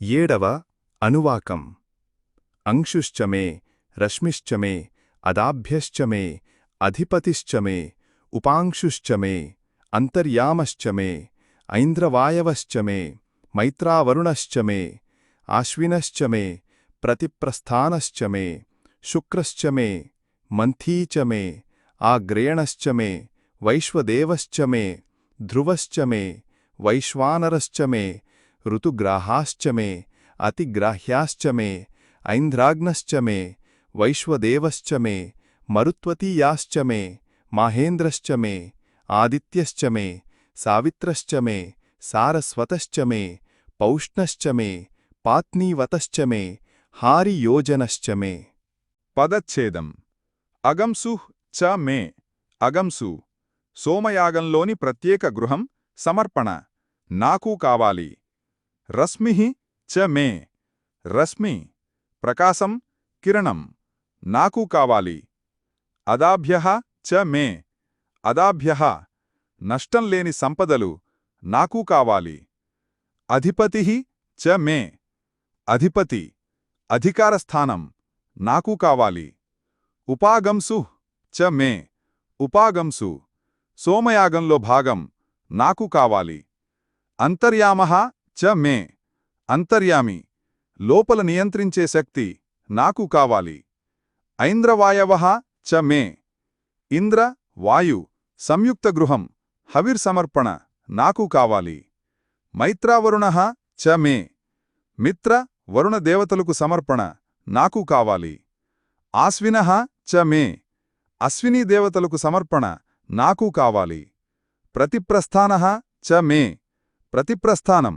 ఏడవ అనువాకం అంశుశ్చ మే రశ్మిశ్చ మే అదాభ్యశ్చ మే అధిపతిశ్చ మే ఉపాంశుశ్చ మే అంతర్యామశ్చ మే ఐంద్రవాయవశ్చ మే మైత్రావరుణశ్చ మే ఋతుగ్రాహాశ్చ మే అతిగ్రాహ్యాశ్చ మే ఐంద్రాగ్నశ్చ మే వైశ్వదేవశ్చ మే మరుత్వతీయాశ్చ మే మాహేంద్రశ్చ మే ఆదిత్యశ్చ మే సావిత్రశ్చ మే సారస్వతశ్చ మే పౌష్ణశ్చ మే పాత్నీవతశ్చ మే హారియోజనశ్చ మే. పదచ్ఛేదం. అగంసు చ మే. అగంసు. సోమయాగంలోని ప్రత్యేక గృహం సమర్పణ. నాకు కావాలి. రశ్మి చ మే. రశ్మి ప్రకాశం కిరణం నాకు కావాలి. అదాభ్య చ మే. అదాభ్య నష్టం లేని సంపదలు నాకు కావాలి. అధిపతి చ మే. అధిపతి అధికారస్థానం నాకు కావాలి. ఉపాగంసు చ మే. ఉపాగంసు సోమయాగంలో భాగం నాకు కావాలి. అంతర్యామ చ మే. అంతర్యామి. లోపల నియంత్రించే శక్తి నాకు కావాలి. ఐంద్రవాయవ చ మే. ఇంద్ర వాయు సంయుక్త గృహం హవిర్ సమర్పణ నాకు కావాలి. మైత్రావరుణ చ మే. మిత్ర వరుణ దేవతలకు సమర్పణ నాకు కావాలి. ఆశ్విన చ మే. అశ్వినీ దేవతలకు సమర్పణ నాకు కావాలి. ప్రతిప్రస్థాన చ మే. ప్రతిప్రస్థానం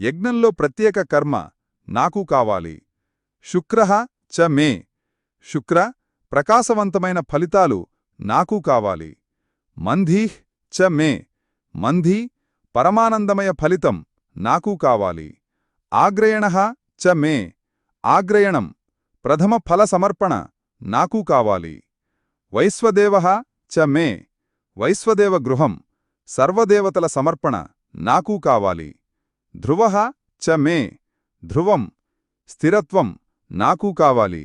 యజ్ఞంలో ప్రత్యేక కర్మ నాకు కావాలి. శుక్ర చ మే. శుక్ర ప్రకాశవంతమైన ఫలితాలు నాకు కావాలి. మంధీ చ మే. మంధీ పరమానందమయ ఫలితం నాకు కావాలి. ఆగ్రయణ చ మే. ఆగ్రయణం ప్రథమ ఫల సమర్పణ నాకు కావాలి. వైశ్వదేవ చ మే. వైశ్వదేవ గృహం సర్వదేవతల సమర్పణ నాకు కావాలి. ధ్రువ చ మే ధ్రువం స్థిరత్వం నాకు కావాలి.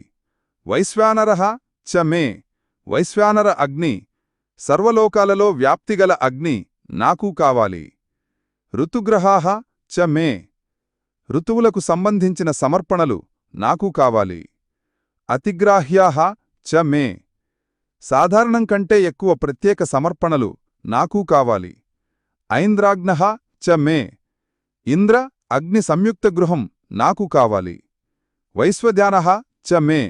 వైశ్వానర చ మే వైశ్వానర అగ్ని సర్వలోకాలలో వ్యాప్తిగల అగ్ని నాకు కావాలి. ఋతుగ్రహాః చ మే ఋతువులకు సంబంధించిన సమర్పణలు నాకు కావాలి. అతిగ్రాహ్యా చ మే సాధారణం కంటే ఎక్కువ ప్రత్యేక సమర్పణలు నాకు కావాలి. ఐంద్రాగ్నః చ మే ఇంద్ర అగ్ని సంయుక్త గృహం నాకు కావాలి. వైశ్వధ్యానః చ మే.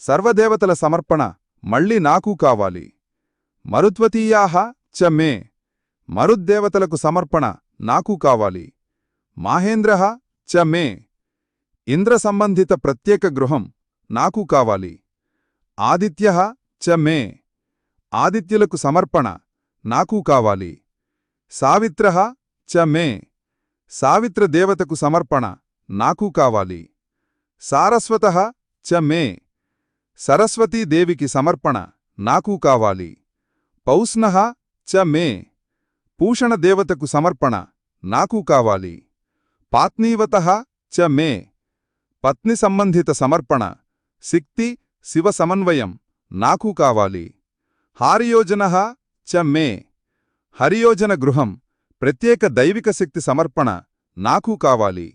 సర్వదేవతల సమర్పణ మళ్ళీ నాకు కావాలి. మరుత్వతీయాః చ మే. మరుద్దేవతలకు సమర్పణ నాకు కావాలి. మాహేంద్ర చ మే. ఇంద్ర సంబంధిత ప్రత్యేక గృహం నాకు కావాలి. ఆదిత్య చ మే. ఆదిత్యులకు సమర్పణ నాకు కావాలి. సావిత్ర చ మే. సావిత్ర దేవతకు సమర్పణ నాకు కావాలి. సారస్వతః చ మే. సరస్వతీదేవికి సమర్పణ నాకు కావాలి. పౌష్ణః చ మే. పూషణ దేవతకు సమర్పణ నాకు కావాలి. పాత్నీవతః చ మే. పత్ని సంబంధిత సమర్పణ శక్తి శివ సమన్వయం నాకు కావాలి. హారియోజన చ మే. హరియోజన గృహం ప్రత్యేక దైవిక శక్తి సమర్పణ నాకు కావాలి.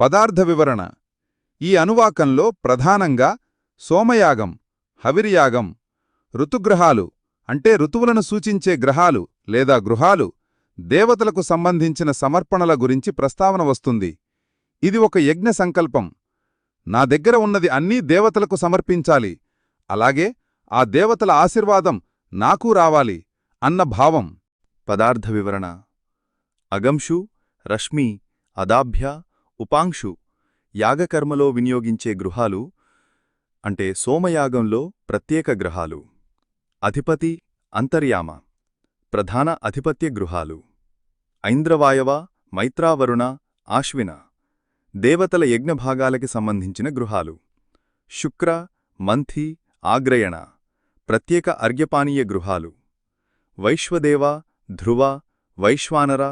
పదార్థ వివరణ. ఈ అనువాకంలో ప్రధానంగా సోమయాగం హవిరియాగం ఋతుగ్రహాలు అంటే ఋతువులను సూచించే గ్రహాలు లేదా గృహాలు దేవతలకు సంబంధించిన సమర్పణల గురించి ప్రస్తావన వస్తుంది. ఇది ఒక యజ్ఞ సంకల్పం. నా దగ్గర ఉన్నది అన్నీ దేవతలకు సమర్పించాలి. అలాగే ఆ దేవతల ఆశీర్వాదం నాకూ రావాలి అన్న భావం. పదార్థ వివరణ అగంషు రశ్మి అదాభ్య ఉపాంక్షు యాగకర్మలో వినియోగించే గృహాలు అంటే సోమయాగంలో ప్రత్యేక గ్రహాలు. అధిపతి అంతర్యామ. ప్రధాన అధిపత్య గృహాలు. ఐంద్రవాయవ మైత్రావరుణ ఆశ్విన. దేవతల యజ్ఞభాగాలకి సంబంధించిన గృహాలు. శుక్ర మంథి ఆగ్రయణ. ప్రత్యేక అర్ఘ్యపానీయ గృహాలు. వైశ్వదేవ ధ్రువ వైశ్వానర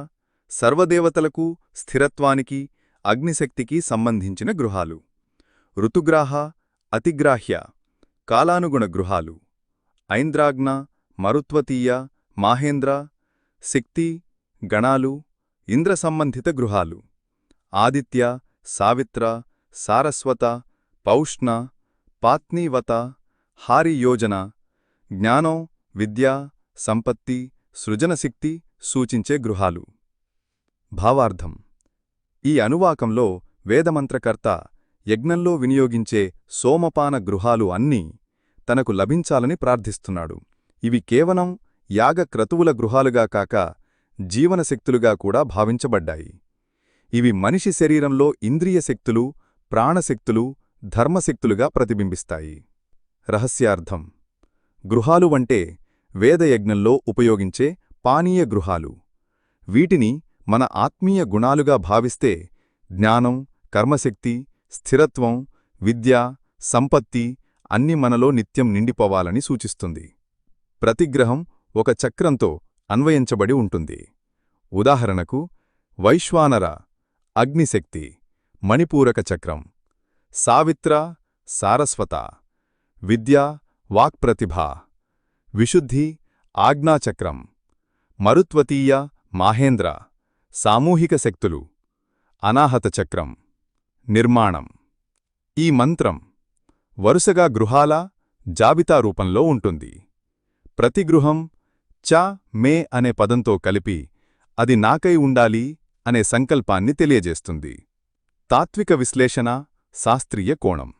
సర్వదేవతలకు స్థిరత్వానికి అగ్నిశక్తికి సంబంధించిన గృహాలు. ఋతుగ్రాహ అతిగ్రాహ్య కాలానుగుణ గృహాలు. ఐంద్రాగ్న మరుత్వతీయ మాహేంద్ర శక్తి గణాలు ఇంద్ర సంబంధిత గృహాలు. ఆదిత్య సావిత్ర సారస్వత పౌష్ణ పాత్నీవత హారియోజన జ్ఞానం విద్య సంపత్తి సృజనశక్తి సూచించే గృహాలు. భావార్థం. ఈ అనువాకంలో వేదమంత్రకర్త యజ్ఞంలో వినియోగించే సోమపాన గృహాలు అన్నీ తనకు లభించాలని ప్రార్థిస్తున్నాడు. ఇవి కేవలం యాగ క్రతువుల గృహాలుగా కాక జీవనశక్తులుగా కూడా భావించబడ్డాయి. ఇవి మనిషి శరీరంలో ఇంద్రియ శక్తులు ప్రాణశక్తులు ధర్మశక్తులుగా ప్రతిబింబిస్తాయి. రహస్యార్థం. గృహాలు వంటే వేదయజ్ఞంలో ఉపయోగించే పానీయ గృహాలు. వీటిని మన ఆత్మీయ గుణాలుగా భావిస్తే జ్ఞానం కర్మశక్తి స్థిరత్వం విద్య సంపత్తి అన్ని మనలో నిత్యం నిండిపోవాలని సూచిస్తుంది. ప్రతిగ్రహం ఒక చక్రంతో అన్వయించబడి ఉంటుంది. ఉదాహరణకు వైశ్వానర అగ్నిశక్తి మణిపూరక చక్రం సావిత్ర సారస్వత విద్య వాక్ప్రతిభ విశుద్ధి ఆజ్ఞాచక్రం. మరుత్వతీయ మాహేంద్ర. సామూహిక శక్తులు. అనాహత చక్రం. నిర్మాణం. ఈ మంత్రం వరుసగా గృహాల జాబితా రూపంలో ఉంటుంది. ప్రతి గృహం చ మే అనే పదంతో కలిపి అది నాకై ఉండాలి అనే సంకల్పాన్ని తెలియజేస్తుంది. తాత్విక విశ్లేషణ శాస్త్రీయ కోణం.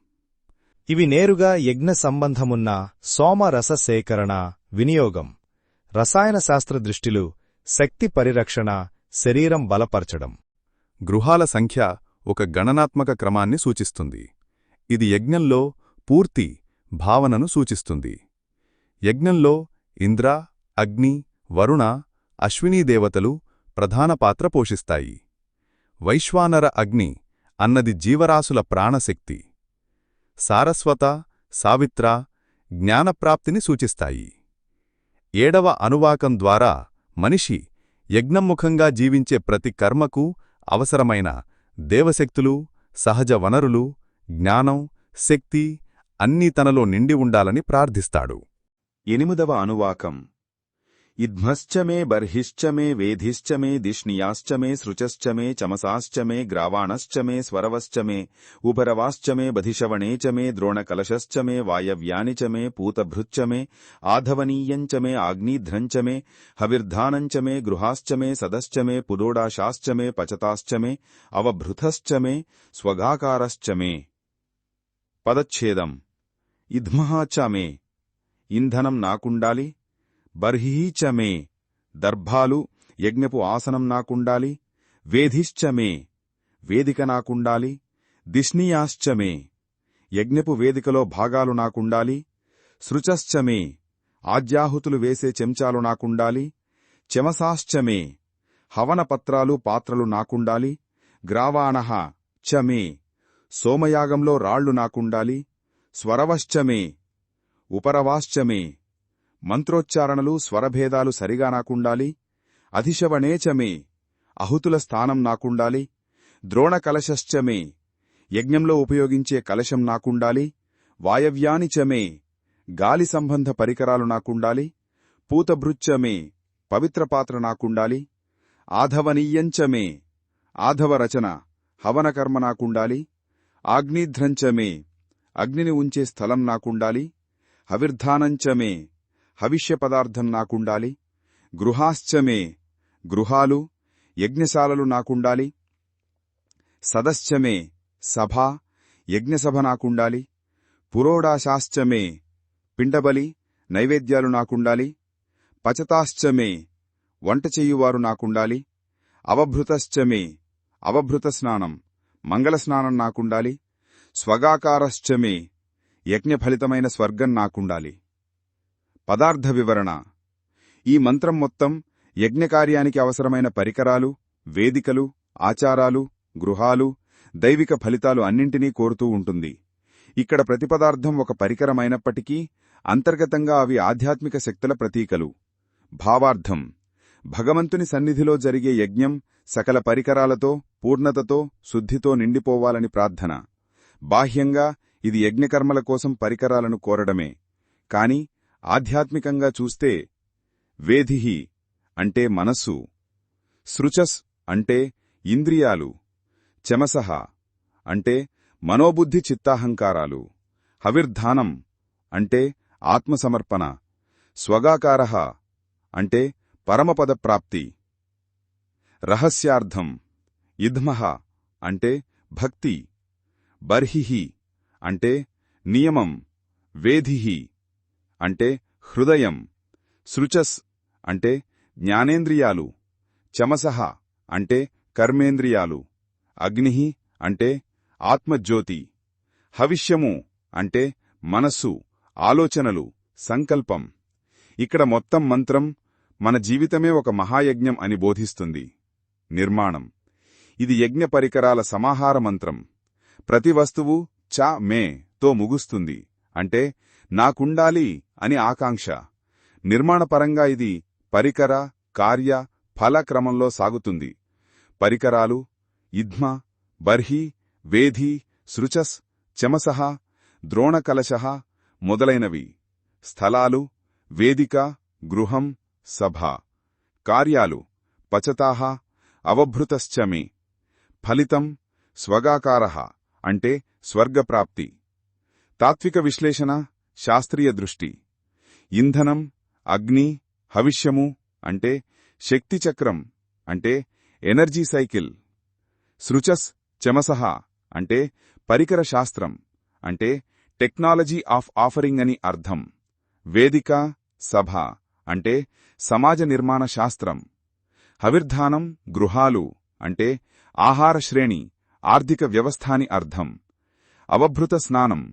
ఇవి నేరుగా యజ్ఞ సంబంధమున్న సోమరస సేకరణ వినియోగం రసాయన శాస్త్ర దృష్టిలు శక్తి పరిరక్షణ శరీరం బలపరచడం. గృహాల సంఖ్య ఒక గణనాత్మక క్రమాన్ని సూచిస్తుంది. ఇది యజ్ఞంలో పూర్తి భావనను సూచిస్తుంది. యజ్ఞంలో ఇంద్ర అగ్ని వరుణ అశ్వినీ దేవతలు ప్రధాన పాత్ర పోషిస్తాయి. వైశ్వానర అగ్ని అన్నది జీవరాశుల ప్రాణశక్తి. సారస్వత సావిత్ర జ్ఞానప్రాప్తిని సూచిస్తాయి. ఏడవ అనువాకం ద్వారా మనిషి యజ్ఞముఖంగా జీవించే ప్రతి కర్మకు అవసరమైన దేవశక్తులు సహజ వనరులు జ్ఞానం శక్తి అన్నీ తనలో నిండి ఉండాలని ప్రార్థిస్తాడు. ఎనిమిదవ అనువాకం ఇద్మశ్చ మే బర్హిశ్చ మే వేధిశ్చ మే దిష్ణియాశ్చ మే సృచశ్చ మే చమసాశ్చ మే గ్రావాణశ్చ మే స్వరవశ్చ మే ఉపరవాశ్చ మే బధిషవణే చ మే ద్రోణకలశశ్చ మే వాయవ్యాని చ మే పూతభృచ్చ మే ఆధవనీయంచ మే ఆగ్నిధ్రంచ మే హవిర్ధానంచ మే గృహాశ్చ మే సదశ్చ మే పురోడాశాశ్చ మే పచతాశ్చ మే అవభృతశ్చ మే స్వగాకారశ్చ మే. పదచ్ఛేదం. ఇద్మః మే. ఇంధనం నాకుండాలి. బర్హిచమే దర్భాలు యజ్ఞపు ఆసనం నాకుండాలి వేధిశ్చమే వేదిక నాకుండాలి దిష్నీయాశ్చమే యజ్ఞపు వేదికలో భాగాలు నాకుండాలి శృచశ్చమే ఆజ్యాహుతులు వేసే చెంచాలు నాకుండాలి చెమసాశ్చమే హవనపత్రాలు పాత్రలు నాకుండాలి గ్రావాణః చమే సోమయాగంలో రాళ్ళు నాకుండాలి స్వరవశ్చమే ఉపరవాశ్చమే మంత్రోచ్చారణలు స్వరభేదాలు సరిగా నాకుండాలి. అధిశవణేచమే అహుతుల స్థానం నాకుండాలి. ద్రోణకలశశ్చమే యజ్ఞంలో ఉపయోగించే కలశం నాకుండాలి. వాయవ్యానిచమే గాలి సంబంధ పరికరాలు నాకుండాలి. పూతభృచ్చమే పవిత్ర పాత్ర నాకుండాలి. ఆధవనీయంచమే ఆధవ రచన హవనకర్మ నాకుండాలి. ఆగ్నిధ్రంచమే అగ్నిని ఉంచే స్థలం నాకుండాలి. హవిర్ధానంచమే హవిష్య పదార్థం నాకుండాలి గృహాశ్చమే గృహాలు యజ్ఞశాలలు నాకుండాలి సదశ్చమే సభ యజ్ఞసభ నాకుండాలి పురోడాశాశ్చమే పిండబలి నైవేద్యాలు నాకుండాలి పచతాశ్చమే వంట చెయ్యువారు నాకుండాలి అవభృతశ్చమే అవభృత స్నానం మంగళస్నానం నాకుండాలి స్వగాకారశ్చమే యజ్ఞఫలితమైన స్వర్గం నాకుండాలి. పదార్థ వివరణ. ఈ మంత్రం మొత్తం యజ్ఞకార్యానికి అవసరమైన పరికరాలు వేదికలు ఆచారాలు గృహాలు దైవిక ఫలితాలు అన్నింటినీ కోరుతూ ఉంటుంది. ఇక్కడ ప్రతి పదార్థం ఒక పరికరమైనప్పటికీ అంతర్గతంగా అవి ఆధ్యాత్మిక శక్తుల ప్రతీకలు. భావార్థం. భగవంతుని సన్నిధిలో జరిగే యజ్ఞం సకల పరికరాలతో పూర్ణతతో శుద్ధితో నిండిపోవాలని ప్రార్థన. బాహ్యంగా ఇది యజ్ఞకర్మల కోసం పరికరాలను కోరడమే. కాని ఆధ్యాత్మికంగా చూస్తే వేధిహి అంటే మనస్సు సృచస్ అంటే ఇంద్రియాలు చమసహ అంటే మనోబుద్ధి చిత్తాహంకారాలు హవిర్ధానం అంటే ఆత్మసమర్పణ స్వగాకార అంటే పరమపదప్రాప్తి రహస్యార్థం ఇద్మః అంటే భక్తి బర్హిహి అంటే నియమం వేధిహి అంటే హృదయం సృచస్ అంటే జ్ఞానేంద్రియాలు చమసహ అంటే కర్మేంద్రియాలు అగ్ని అంటే ఆత్మజ్యోతి హవిష్యము అంటే మనస్సు ఆలోచనలు సంకల్పం. ఇక్కడ మొత్తం మంత్రం మన జీవితమే ఒక మహాయజ్ఞం అని బోధిస్తుంది. నిర్మాణం. ఇది యజ్ఞ పరికరాల సమాహార మంత్రం. ప్రతి వస్తువు చ మే తో ముగుస్తుంది. అంటే నాకుండాలి అని ఆకాంక్ష. నిర్మాణపరంగా ఇది పరికర కార్య ఫల క్రమంలో సాగుతుంది. పరికరాలు ఇద్మ బర్హి వేధి సృచస్ చమసః ద్రోణకలశః మొదలైనవి. స్థలాలు వేదిక గృహం సభ. కార్యాలు పచతాహ అవభృతశ్చమే ఫలితం స్వగాకార అంటే స్వర్గప్రాప్తి. తాత్విక విశ్లేషణ శాస్త్రీయ దృష్టి. ఇంధనం అగ్ని హవిష్యము అంటే శక్తిచక్రం అంటే ఎనర్జీ సైకిల్. సృచస్ చెమసహ అంటే పరికర శాస్త్రం అంటే టెక్నాలజీ ఆఫ్ ఆఫరింగ్ అని అర్థం. వేదిక సభ అంటే సమాజ నిర్మాణ శాస్త్రం. హవిర్ధానం గృహాలు అంటే ఆహార శ్రేణి ఆర్థిక వ్యవస్థాని అర్థం. అవభృత స్నానం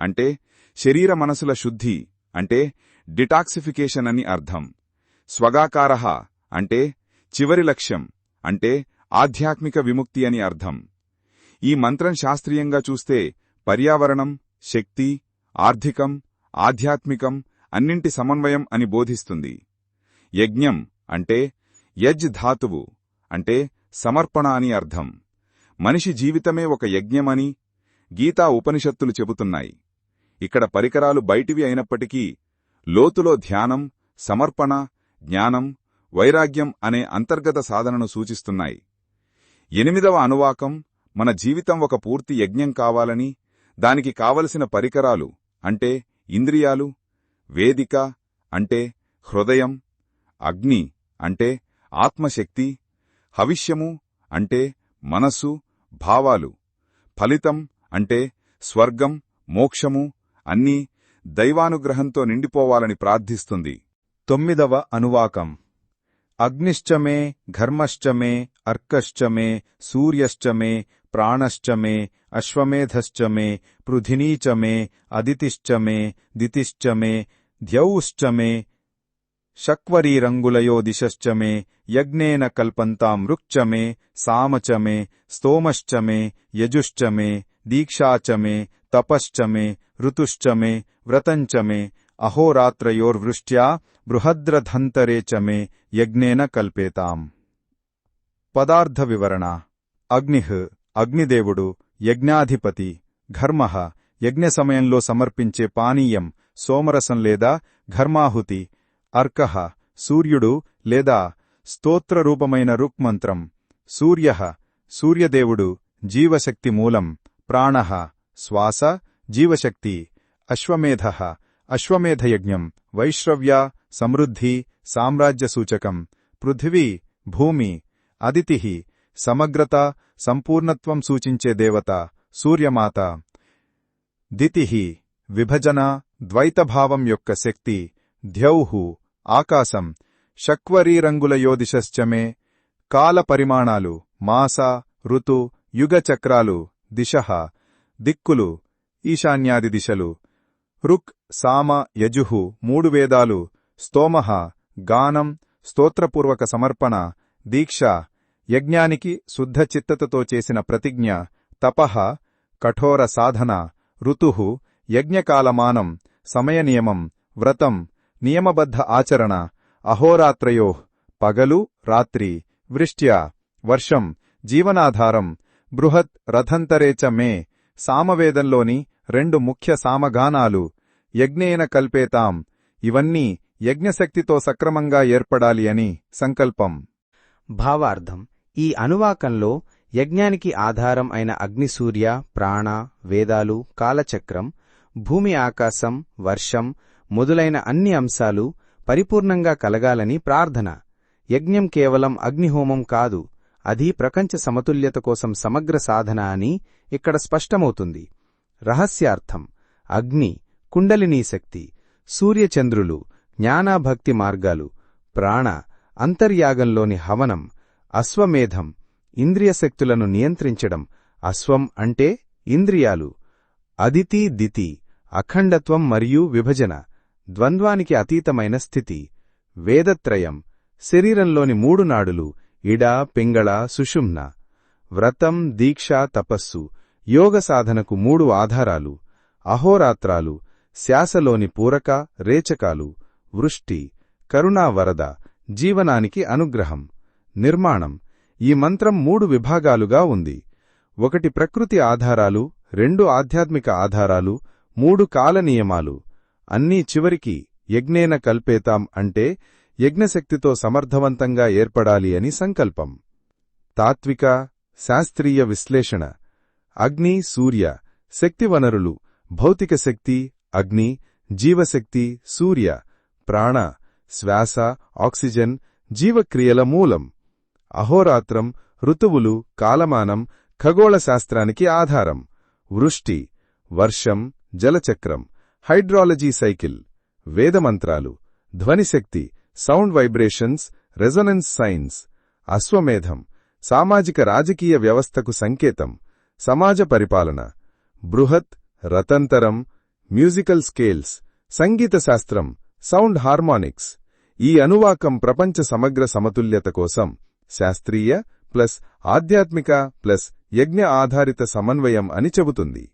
అంటే శరీర మనసుల శుద్ధి అంటే డిటాక్సిఫికేషన్ అని అర్థం. స్వగాకార అంటే చివరి లక్ష్యం అంటే ఆధ్యాత్మిక విముక్తి అని అర్థం. ఈ మంత్రం శాస్త్రీయంగా చూస్తే పర్యావరణం శక్తి ఆర్థికం ఆధ్యాత్మికం అన్నింటి సమన్వయం అని బోధిస్తుంది. యజ్ఞం అంటే యజ్ ధాతువు అంటే సమర్పణ అని అర్థం. మనిషి జీవితమే ఒక యజ్ఞమని గీతా ఉపనిషత్తులు చెబుతున్నాయి. ఇక్కడ పరికరాలు బయటివి అయినప్పటికీ లోతులో ధ్యానం సమర్పణ జ్ఞానం వైరాగ్యం అనే అంతర్గత సాధనను సూచిస్తున్నాయి. ఎనిమిదవ అనువాకం మన జీవితం ఒక పూర్తి యజ్ఞం కావాలని దానికి కావలసిన పరికరాలు అంటే ఇంద్రియాలు వేదిక అంటే హృదయం అగ్ని అంటే ఆత్మశక్తి హవిష్యము అంటే మనస్సు భావాలు ఫలితం అంటే స్వర్గం మోక్షము అన్నీ దైవానుగ్రహంతో నిండిపోవాలని ప్రార్థిస్తుంది. తొమ్మిదవ అనువాకం. అగ్నిశ్చమే ఘర్మశ్చమే అర్కశ్చమే సూర్యశ్చమే ప్రాణశ్చమే అశ్వమేధశ్చమే పృథినీచమే అదితిశ్చమే దితిశ్చమే ద్యౌశ్చమే శక్వరీరంగులయో దిశశ్చమే యజ్ఞేన కల్పంతాం రుక్చమే సామచమే స్తోమశ్చమే యజుశ్చమే దీక్షాచమే తపశ్చమే ఋతుశ్చమే వ్రతంచమే అహోరాత్రయోర్వృష్ట్యా బృహద్రధంతరే చ మే యజ్ఞేన కల్పేతాం. పదార్థ వివరణ అగ్నిహ్ అగ్నిదేవుడు యజ్ఞాధిపతి ఘర్మః యజ్ఞ సమయంలో సమర్పించే పానీయం సోమరసం లేదా ఘర్మాహుతి అర్కః సూర్యుడు లేదా స్తోత్రరూపమైన రుక్మంత్రం సూర్య సూర్యదేవుడు జీవశక్తి మూలం ప్రాణః శ్వాస జీవశక్తి అశ్వమేధః అశ్వమేధయజ్ఞం వైశ్రవ్య సమృద్ధి సామ్రాజ్యసూచకం పృథివీ భూమి అదితి సమగ్రత సంపూర్ణత్వం సూచించే దేవత సూర్యమాత దితి విభజన ద్వైతభావం యొక్క శక్తి ధ్యౌహు ఆకాశం శక్వరీరంగులయోదిశశ్చమే కాల పరిమాణాలు మాస ఋతు యుగచక్రాలు దిశ దిక్కులు ఈశాన్యాది దిశలు. రుక్ సామ యజుహు మూడు వేదాలు స్తోమహ గానం స్తోత్రపూర్వక సమర్పణ దీక్ష యజ్ఞానికి శుద్ధచిత్తతతో చేసిన ప్రతిజ్ఞ తపహ కఠోర సాధన ఋతు యజ్ఞకాలమానం సమయనియమం వ్రతం నియమబద్ధ ఆచరణ అహోరాత్రయో పగలు రాత్రి వృష్ట్యా వర్షం జీవనాధారం బృహత్ రథంతరేచ మే సామవేదంలోని రెండు ముఖ్య సామగానాలు యజ్ఞేన కల్పేతాం ఇవన్నీ యజ్ఞశక్తితో సక్రమంగా ఏర్పడాలి అని సంకల్పం. భావార్థం. ఈ అనువాకంలో యజ్ఞానికి ఆధారం అయిన అగ్నిసూర్య ప్రాణ వేదాలు కాలచక్రం భూమి ఆకాశం వర్షం మొదలైన అన్ని అంశాలు పరిపూర్ణంగా కలగాలని ప్రార్థన. యజ్ఞం కేవలం అగ్నిహోమం కాదు అది ప్రపంచ సమతుల్యత కోసం సమగ్ర సాధన అని ఇక్కడ స్పష్టమవుతుంది. రహస్యార్థం అగ్ని కుండలినీ శక్తి సూర్యచంద్రులు జ్ఞానాభక్తి మార్గాలు ప్రాణ అంతర్యాగంలోని హవనం అశ్వమేధం ఇంద్రియశక్తులను నియంత్రించడం అశ్వం అంటే ఇంద్రియాలు అదితి దితి అఖండత్వం మరియు విభజన ద్వంద్వానికి అతీతమైన స్థితి వేదత్రయం శరీరంలోని మూడు నాడులు ఇడ పింగళ సుషుమ్న వ్రతం దీక్ష తపస్సు యోగ సాధనకు మూడు ఆధారాలు అహోరాత్రాలు శ్యాసలోని పూరక రేచకాలు వృష్టి కరుణా వరద జీవనానికి అనుగ్రహం నిర్మాణం. ఈ మంత్రం మూడు విభాగాలుగా ఉంది. ఒకటి ప్రకృతి ఆధారాలు రెండు ఆధ్యాత్మిక ఆధారాలు మూడు కాలనియమాలు అన్నీ చివరికి యజ్ఞేన కల్పేతాం అంటే యజ్ఞశక్తితో సమర్థవంతంగా ఏర్పడాలి అని సంకల్పం. తాత్విక శాస్త్రీయ విశ్లేషణ. అగ్ని సూర్య శక్తి వనరులు భౌతిక శక్తి అగ్ని జీవశక్తి సూర్య ప్రాణ శ్వాస ఆక్సిజన్ జీవక్రియల మూలం అహోరాత్రం ఋతువులు కాలమానం ఖగోళ శాస్త్రానికి ఆధారం వృష్టి వర్షం జలచక్రం హైడ్రాలజీ సైకిల్ వేదమంత్రాలు ధ్వనిశక్తి సౌండ్ వైబ్రేషన్స్ రెజొనెన్స్ సైన్స్ అశ్వమేధం సామాజిక రాజకీయ వ్యవస్థకు సంకేతం సమాజ పరిపాలన బృహత్ రతంతరం మ్యూజికల్ స్కేల్స్ సంగీత శాస్త్రం సౌండ్ హార్మోనిక్స్. ఈ అనువాకం ప్రపంచ సమగ్ర సమతుల్యత కోసం శాస్త్రీయ ప్లస్ ఆధ్యాత్మిక ప్లస్ యజ్ఞ ఆధారిత సమన్వయం అని చెబుతుంది.